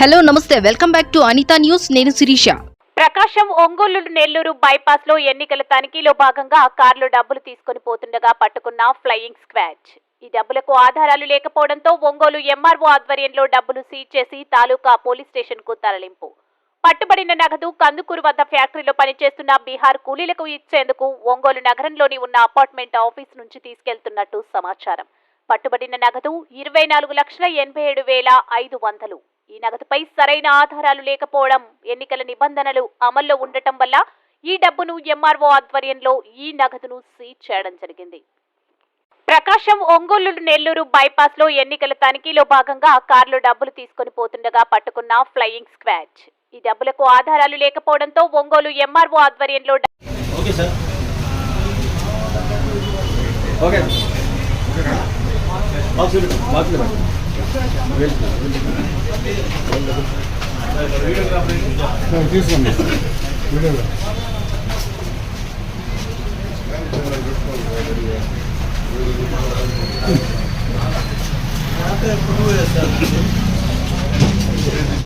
Hello నమస్తే. Welcome back to Anitha news. నేను శిరీష. ప్రకాశం ఒంగోలు నెల్లూరు బైపాస్లో ఎన్నికల తనిఖీలో భాగంగా కార్లు డబ్బులు తీసుకొని పోతుండగా పట్టుకున్న ఫ్లయింగ్ స్క్వాడ్ ఈ డబ్బులకు ఆధారాలు లేకపోవడంతో ఒంగోలు ఎంఆర్ఓ ఆధ్వర్యంలో డబ్బులు సీజ్ చేసి తాలూకా పోలీస్ స్టేషన్కు తరలింపు. పట్టుబడిన నగదు కందుకూరు వద్ద ఫ్యాక్టరీలో పనిచేస్తున్న బీహార్ కూలీలకు ఇచ్చేందుకు ఒంగోలు నగరంలోని ఉన్న అపార్ట్మెంట్ ఆఫీస్ నుంచి తీసుకెళ్తున్నట్టు సమాచారం. పట్టుబడిన నగదు ఇరవై నాలుగు లక్షల ఎనభై ఏడు వేల ఐదు వందలు. ఈ నగదుపై సరైన ఆధారాలు లేకపోవడం ఎన్నికల నిబంధనలు అమల్లో ఉండటం వల్ల ఈ డబ్బును ఎంఆర్ఓ ఆధ్వర్యంలో ఈ నగదును సీజ్ చేయడం జరిగింది. ప్రకాశం ఒంగోలు నెల్లూరు బైపాస్లో ఎన్నికల తనిఖీలో భాగంగా కార్లు డబ్బులు తీసుకొని పోతుండగా పట్టుకున్న ఫ్లయింగ్ స్క్వాడ్ ఈ డబ్బులకు ఆధారాలు లేకపోవడంతో ఒంగోలు ఎంఆర్ఓ ఆధ్వర్యంలో ఓకే తీసుకోండి. వీడియోలో